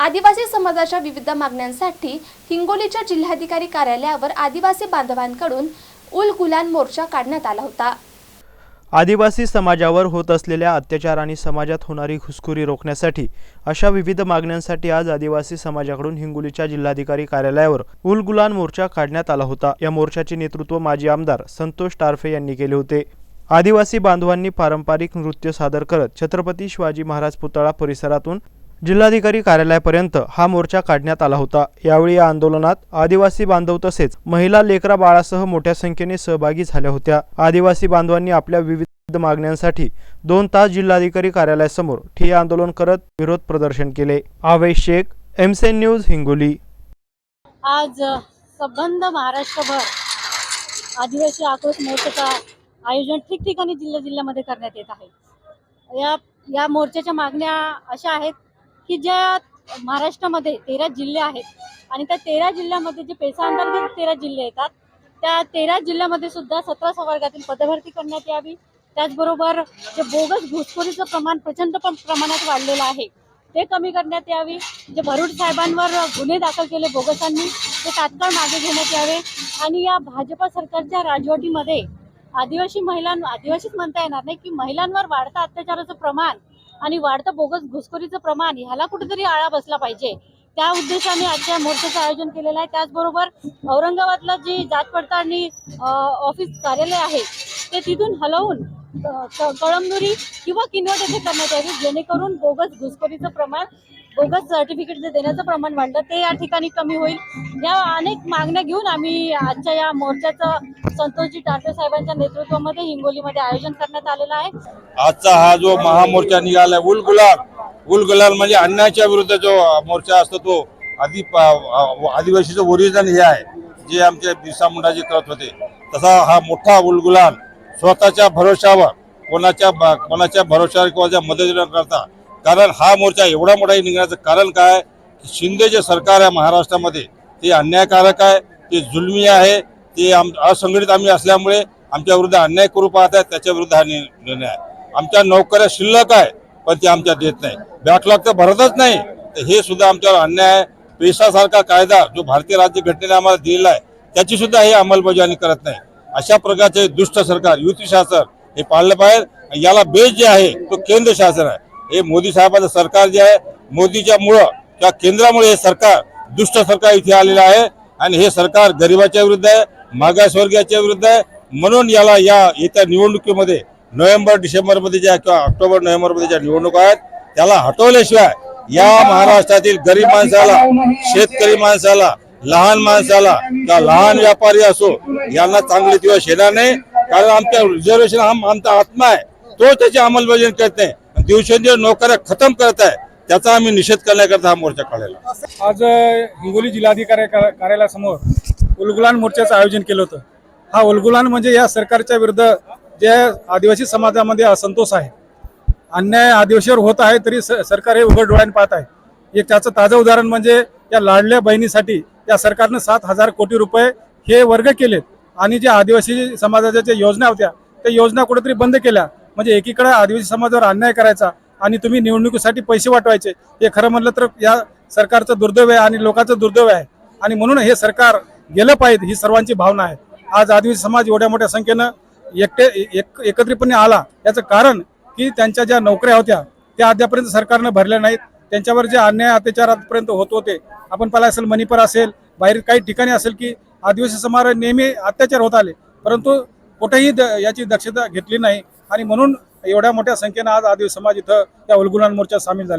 आदिवासी समाजाच्या विविध मागण्यांसाठी हिंगोलीच्या जिल्हाधिकारी कार्यालयावर आदिवासी बांधवांकडून उल गुलान मोर्चा काढण्यात आला होता. आदिवासी समाजावर होत असलेल्या अत्याचार आणि समाजात होणारी घुसखोरी रोखण्यासाठी अशा विविध मागण्यांसाठी आज आदिवासी समाजाकडून हिंगोलीच्या जिल्हाधिकारी कार्यालयावर उलगुलान मोर्चा काढण्यात आला होता. या मोर्चाचे नेतृत्व माजी आमदार संतोष टारफे यांनी केले होते. आदिवासी बांधवांनी पारंपरिक नृत्य सादर करत छत्रपती शिवाजी महाराज पुतळा परिसरातून जिल्हाधिकारी कार्यालयापर्यंत हा मोर्चा काढण्यात आला होता. यावेळी या आंदोलनात आदिवासी बांधव तसेच महिला लेकरा बाळासह मोठ्या संख्येने सहभागी झाल्या होत्या. आदिवासी बांधवांनी आपल्या विविध मागण्यांसाठी दोन तास जिल्हाधिकारी कार्यालयासमोर ठिय्या आंदोलन करत विरोध प्रदर्शन केले. आवेश शेख एमसेन न्यूज हिंगोली. आज संबंध महाराष्ट्रभर आदिवासी आक्रोश मोर्चाचा आयोजन ठिकठिकाणी जिल्हा जिल्ह्यामध्ये करण्यात येत आहे. या या मोर्चाच्या मागण्या अशा आहेत की ज्या महाराष्ट्रामध्ये तेरा जिल्हे आहेत आणि त्या तेरा जिल्ह्यामध्ये जे पेसा अंतर्गत तेरा जिल्हे येतात त्या तेरा जिल्ह्यामध्ये सुद्धा सतरा संवर्गातील पदभरती करण्यात यावी. त्याचबरोबर जे बोगस घुसखोरीचं प्रमाण प्रचंड पण प्रमाणात वाढलेलं आहे ते कमी करण्यात यावी. जे भरूड साहेबांवर गुन्हे दाखल केले बोगसांनी ते तात्काळ मागे घेण्यात यावे. आणि या भाजपा सरकारच्या राजवटीमध्ये आदिवासी महिलां आदिवासीच म्हणता येणार नाही की महिलांवर वाढता अत्याचाराचं प्रमाण आणि वाढतं बोगस घुसखोरीचं प्रमाण ह्याला कुठेतरी आळा बसला पाहिजे. त्या उद्देशाने आजच्या मोर्चाचं आयोजन केलेलं आहे. त्याचबरोबर औरंगाबादला जी जात पडताळणी ऑफिस कार्यालय आहे ते तिथून हलवून कळमनुरी किंवा किनवट येथे करण्यात यावी. जेणेकरून बोगस घुसखोरीचं प्रमाण बोगस सर्टिफिकेट जे देण्याचं प्रमाण वाढलं ते या ठिकाणी कमी होईल. या अनेक मागण्या घेऊन आम्ही आजच्या या मोर्चाचं संतोषजी टाटे साहेबांच्या नेतृत्वामध्ये हिंगोलीमध्ये आयोजन करण्यात आलेलं आहे. आजचा हा जो महामोर्चा निघालाय उल गुलाल उल गुलाल म्हणजे अन्यायाच्या विरुद्ध जो मोर्चा असतो तो आदि आदिवासीचं ओरिजिनल हे आहे जे आमचे बिरसा मुंडाजी करत होते. तसा हा मोठा उलगुलाल स्वतःच्या भरोशावर कोणाच्या कोणाच्या भरोशावर किंवा ज्या मदतीला न करता कारण हा मोर्चा एवढा मोठा निघण्याचं कारण काय? की शिंदे जे सरकार आहे महाराष्ट्रामध्ये ते अन्यायकारक आहे ते जुलमी आहे ते आम असंघटित आम्ही असल्यामुळे आमच्या विरुद्ध अन्याय करू पाहत आहेत त्याच्या विरुद्ध हा निर्णय आहे. आमच्या नोकऱ्या शिल्लक आहे पण ते आमच्या देत नाही. बॅकलॉग तर भरतच नाही. तर हे सुद्धा आमच्यावर अन्याय आहे. पेशासारखा कायदा जो भारतीय राज्य घटनेने आम्हाला दिलेला आहे त्याची सुद्धा हे अंमलबजावणी करत नाही. अशा प्रकारचे दुष्ट सरकार युती शासन हे पाळलं पाहिजे. याला बेस जे आहे तो केंद्र शासन आहे. हे मोदी साहेबांचं सरकार जे आहे मोदीच्या मुळं किंवा केंद्रामुळे हे सरकार दुष्ट सरकार इथे आलेलं आहे. आणि हे सरकार गरिबाच्या विरुद्ध आहे मागासवर्गीयाच्या विरुद्ध आहे. म्हणून याला या येत्या निवडणुकीमध्ये नोव्हेंबर डिसेंबरमध्ये ज्या किंवा ऑक्टोबर नोव्हेंबरमध्ये ज्या निवडणुका आहेत त्याला हटवल्याशिवाय या महाराष्ट्रातील गरीब माणसाला शेतकरी माणसाला लहान माणसाला किंवा लहान व्यापारी असो यांना चांगले दिवस येणार नाही. कारण आमच्या रिझर्वेशन हा आमचा आत्मा आहे. तो त्याची अंमलबजावणी करत नाही. दिवसेंदिवस नोकऱ्या खतम करत आहे. त्याचा आम्ही निषेध करण्याकरता हा मोर्चा काढायला आज हिंगोली जिल्हाधिकारी कार्यालयासमोर उलगुलान मोर्चाचं आयोजन केलं होतं. हा उलगुलान म्हणजे या सरकारच्या विरुद्ध जे आदिवासी समाजामध्ये असंतोष आहे अन्याय आदिवासीवर होत आहे तरी स- सरकार हे उघड डोळ्याने पाहत आहे. एक त्याचं ताजं उदाहरण म्हणजे या लाडल्या बहिणीसाठी या सरकारनं सात हजार कोटी रुपये हे वर्ग केलेत. आणि जे आदिवासी समाजाच्या ज्या योजना होत्या त्या योजना कुठेतरी बंद केल्या. म्हणजे एकीकडे आदिवासी समाजावर अन्याय करायचा आणि तुम्ही निवडणुकीसाठी पैसे वाटवायचे हे खरं म्हणलं तर या सरकारचं दुर्दैव आहे आणि लोकांचं दुर्दैव आहे. आणि म्हणून हे सरकार गेलं पाहिजे ही सर्वांची भावना आहे. आज आदिवासी समाज एवढ्या मोठ्या संख्येनं एकटे एक एकत्रितपणे आला. याचं कारण की त्यांच्या ज्या नोकऱ्या होत्या त्या अद्यापर्यंत सरकारनं भरल्या नाहीत. त्यांच्यावर जे अन्याय अत्याचारापर्यंत होत होते आपण पाहिलं असेल मणिपूर असेल बाहेर काही ठिकाणी असेल की आदिवासी समाज नेहमी अत्याचार होत आले. परंतु कुठेही द- याची दक्षता घेतली नाही आणि म्हणून एवढ्या मोठ्या संख्येनं आज आदिवासी समाज इथं त्या उलगुलान मोर्चात सामील झाले